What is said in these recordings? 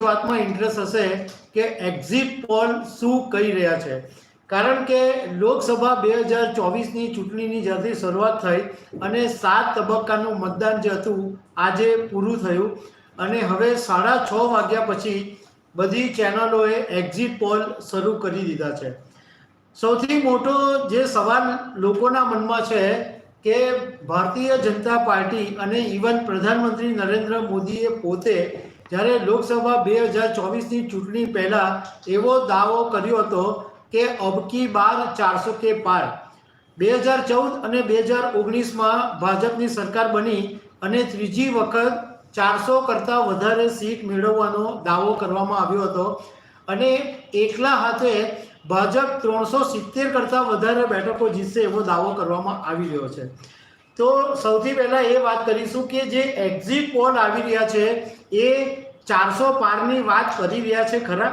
વાતમાં ઇન્ટરેસ્ટ હશે કે એક્ઝિટ પોલ શું કહી રહ્યા છે. કારણ કે લોકસભા બે હજાર ચોવીસની ચૂંટણીની જ્યાંથી શરૂઆત થઈ અને સાત તબક્કાનું મતદાન જે હતું, આજે પૂરું થયું. અને હવે સાડા છ વાગ્યા પછી બધી ચેનલોએ એક્ઝિટ પોલ શરૂ કરી દીધા છે. સૌથી મોટો જે સવાલ લોકોના મનમાં છે કે ભારતીય જનતા પાર્ટી અને ઇવન પ્રધાનમંત્રી નરેન્દ્ર મોદીએ પોતે જ્યારે લોકસભા બે હજાર ચોવીસની ચૂંટણી પહેલાં એવો દાવો કર્યો હતો કે અબકી બાર ચારસો કે પાર. બે હજાર ચૌદ અને બે હજાર ઓગણીસમાં ભાજપની સરકાર બની અને ત્રીજી વખત ચારસો કરતાં વધારે સીટ મેળવવાનો દાવો કરવામાં આવ્યો હતો. અને એકલા હાથે ભાજપ ત્રણસો સિત્તેર કરતાં વધારે બેઠકો જીતશે એવો દાવો કરવામાં આવી રહ્યો છે. તો સૌથી પહેલાં એ વાત કરીશું કે જે એક્ઝિટ પોલ આવી રહ્યા છે, એ ચારસો પારની વાત કરી રહ્યા છે, ખરા?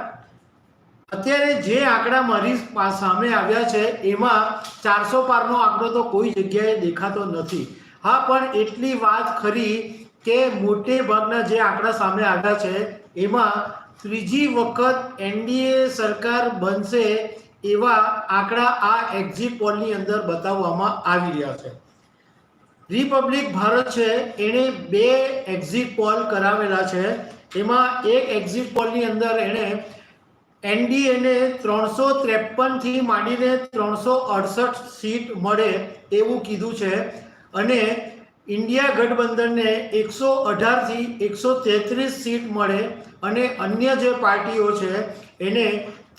અત્યારે જે આંકડા મારી સામે આવ્યા છે, એમાં ચારસો પારનો આંકડો તો કોઈ જગ્યાએ દેખાતો નથી. હા, પણ એટલી વાત ખરી કે મોટે ભાગના જે આંકડા સામે આવ્યા છે, એમાં ત્રીજી વખત એનડીએ સરકાર બનશે એવા આંકડા આ એક્ઝિટ પોલની અંદર બતાવવામાં આવી રહ્યા છે. રિપબ્લિક ભારત છે, એણે બે એક્ઝિટ પોલ કરાવેલા છે. એમાં એક એક્ઝિટ પોલની અંદર એણે એનડીએને ત્રણસો ત્રેપનથી માંડીને ત્રણસો અડસઠ સીટ મળે એવું કીધું છે. અને ઇન્ડિયા ગઠબંધનને એકસો અઢારથી એકસો તેત્રીસ સીટ મળે અને અન્ય જે પાર્ટીઓ છે, એને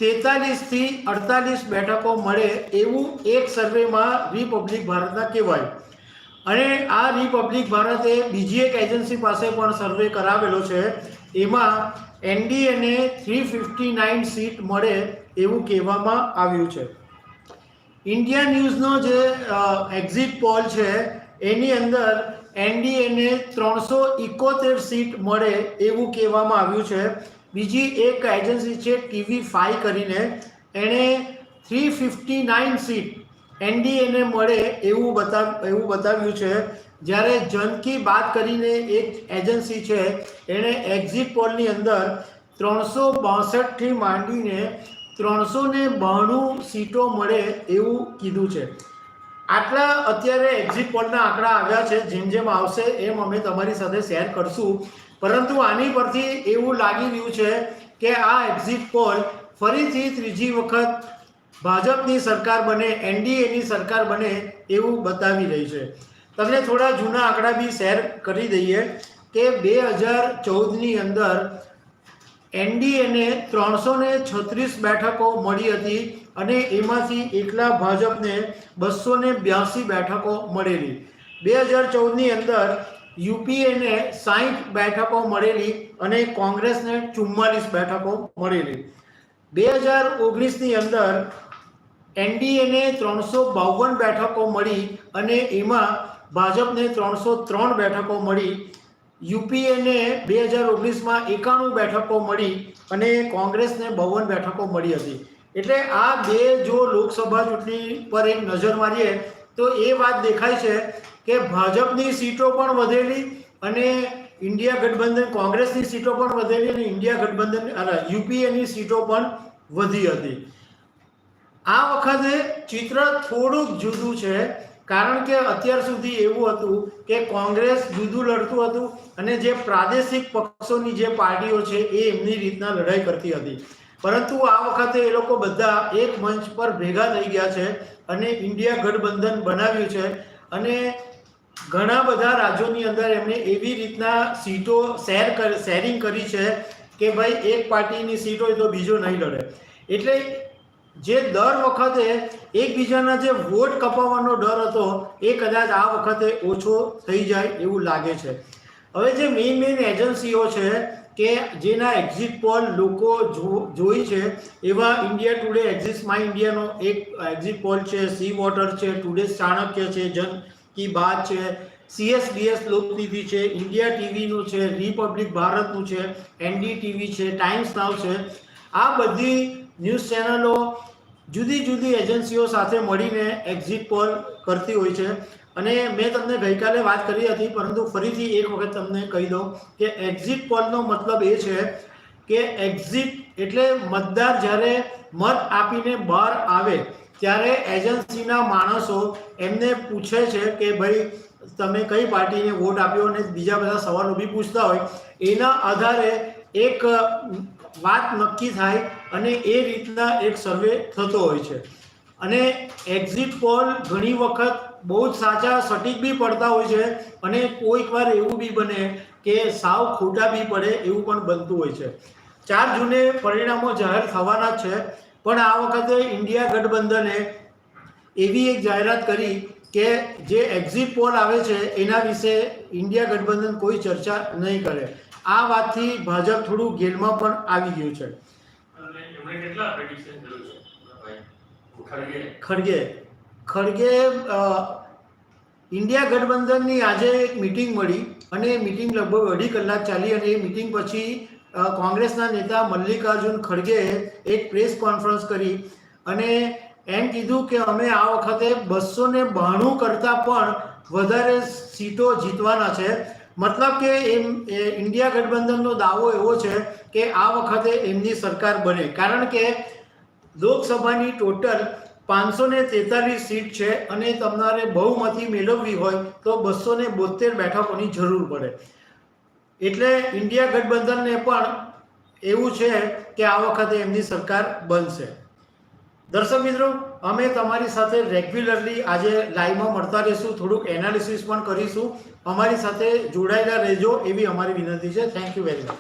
તેતાલીસથી અડતાલીસ બેઠકો મળે એવું એક સર્વેમાં રિપબ્લિક ભારતના કહેવાય. અને આ રિપબ્લિક ભારતે બીજી એક એજન્સી પાસે પણ સર્વે કરાવેલો છે. એમાં એનડીએને થ્રી ફિફ્ટી નાઇન સીટ મળે એવું કહેવામાં આવ્યું છે. ઇન્ડિયા ન્યૂઝનો જે એક્ઝિટ પોલ છે, એની અંદર એનડીએને ત્રણસો ઇકોતેર સીટ મળે એવું કહેવામાં આવ્યું છે. બીજી એક એજન્સી છે ટીવી ફાઈ કરીને. એણે થ્રી ફિફ્ટી નાઇન સીટ એનડીએને મળે એવું બતાવ એવું બતાવ્યું છે. જ્યારે જન કી બાત કરીને એક એજન્સી છે, એણે એક્ઝિટ પોલની અંદર ત્રણસો બાસઠથી માંડીને ત્રણસો ને બાણું સીટો મળે એવું કીધું છે. આટલા અત્યારે એક્ઝિટ પોલના આંકડા આવ્યા છે, જેમ જેમ આવશે એમ અમે તમારી સાથે શેર કરશું. પરંતુ આની પરથી એવું લાગી રહ્યું છે કે આ એક્ઝિટ પોલ ફરીથી ત્રીજી વખત ભાજપની સરકાર બને, એનડીએની સરકાર બને એવું બતાવી રહી છે. તમને થોડા જૂના આંકડા બી શેર કરી દઈએ કે બે હજાર ચૌદની અંદર એનડીએને ત્રણસો ને છત્રીસ બેઠકો મળી હતી અને એમાંથી એકલા ભાજપને બસો ને બ્યાસી બેઠકો મળેલી. બે હજાર ચૌદની અંદર યુપીએને સાહીઠ બેઠકો મળેલી અને કોંગ્રેસને ચુમ્માલીસ બેઠકો મળેલી. બે હજાર ઓગણીસની અંદર એનડીએને ત્રણસો બાવન બેઠકો મળી અને એમાં ભાજપને ત્રણસો ત્રણ બેઠકો મળી. યુપીએને બે હજાર ઓગણીસમાં એકાણું બેઠકો મળી અને કોંગ્રેસને બાવન બેઠકો મળી હતી. એટલે આ બે જો લોકસભા ચૂંટણી પર એક નજર મારીએ, તો એ વાત દેખાય છે કે ભાજપની સીટો પણ વધેલી અને ઇન્ડિયા ગઠબંધન, કોંગ્રેસની સીટો પણ વધેલી અને ઇન્ડિયા ગઠબંધન યુપીએની સીટો પણ વધી હતી. આ વખતે ચિત્ર થોડુંક જુદું છે, કારણ કે અત્યાર સુધી એવું હતું કે કોંગ્રેસ જુદું લડતું હતું અને જે પ્રાદેશિક પક્ષોની જે પાર્ટીઓ છે એ એમની રીતના લડાઈ કરતી હતી. પરંતુ આ વખતે એ લોકો બધા એક મંચ પર ભેગા થઈ ગયા છે અને ઇન્ડિયા ગઠબંધન બનાવ્યું છે અને ઘણા બધા રાજ્યોની અંદર એમણે એવી રીતના સીટો શેર શેરિંગ કરી છે કે ભાઈ એક પાર્ટીની સીટ હોય તો બીજો નહીં લડે. એટલે જે દર વખતે એકબીજાના જે વોટ કપાવવાનો ડર હતો, એ કદાચ આ વખતે ઓછો થઈ જાય એવું લાગે છે. હવે જે મેઇન મેઇન એજન્સીઓ છે કે જેના એક્ઝિટ પોલ લોકો જોઈ છે, એવા ઇન્ડિયા ટુડે એક્ઝિટ માય ઇન્ડિયાનો એક એક્ઝિટ પોલ છે સી વોટર છે ટુડે ચાણક્ય છે જન કી બાત છે સીએસબીએસ લોકનીતિ છે ઇન્ડિયા ટીવીનું છે રિપબ્લિક ભારતનું છે એનડી ટીવી છે ટાઈમ્સ નાવ છે. આ બધી ન્યૂઝ ચેનલો જુદી જુદી એજન્સીઓ સાથે મળીને એક્ઝિટ પોલ કરતી હોય છે. અને મેં તમને ગઈકાલે વાત કરી હતી, પરંતુ ફરીથી એક વખત તમને કહી દઉં કે એક્ઝિટ પોલનો મતલબ એ છે કે એક્ઝિટ એટલે મતદાર જ્યારે મત આપીને બહાર આવે, ત્યારે એજન્સીના માણસો એમને પૂછે છે કે ભાઈ, તમે કઈ પાર્ટીને વોટ આપ્યો? અને બીજા બધા સવાલો બી પૂછતા હોય. એના આધારે એક વાત નક્કી થાય અને એ રીતના એક સર્વે થતો હોય છે. અને એક્ઝિટ પોલ ઘણી વખત બહુ જ સાચા, સટીક બી પડતા હોય છે અને કોઈક વાર એવું બી બને કે સાવ ખોટા બી પડે એવું પણ બનતું હોય છે. ચાર જૂને પરિણામો જાહેર થવાના છે, પણ આ વખતે ઇન્ડિયા ગઠબંધને એવી એક જાહેરાત કરી કે જે એક્ઝિટ પોલ આવે છે, એના વિશે ઇન્ડિયા ગઠબંધન કોઈ ચર્ચા નહીં કરે. આ વાતથી ભાજપ થોડું ગેલમાં પણ આવી ગયું છે. ખડગે. ખડગે. ઇન્ડિયા ગઠબંધનની આજે એક મિટિંગ મળી અને એ મિટિંગ લગભગ અઢી કલાક ચાલી અને એ મિટિંગ પછી કોંગ્રેસના નેતા મલ્લિકાર્જુન ખડગેએ એક પ્રેસ કોન્ફરન્સ કરી અને એમ કીધું કે અમે આ વખતે બસો ને બાણું કરતાં પણ વધારે સીટો જીતવાના છે. મતલબ કે એમ ઇન્ડિયા ગઠબંધનનો દાવો એવો છે કે આ વખતે એમની સરકાર બને. કારણ કે લોકસભાની ટોટલ પાંચસો ને તેતાલીસ સીટ છે અને તમારે બહુમતી મેળવવી હોય તો બસો ને બોતેર બેઠકોની જરૂર પડે. એટલે ઇન્ડિયા ગઠબંધનને પણ એવું છે કે આ વખતે એમની સરકાર બનશે. દર્શક મિત્રો, અમે તમારી સાથે રેગ્યુલરલી આજે લાઈવમાં મળતા રહીશું. થોડુંક એનાલિસિસ પણ કરીશું. અમારી સાથે જોડાયેલા રહેજો એવી અમારી વિનંતી છે. Thank you very much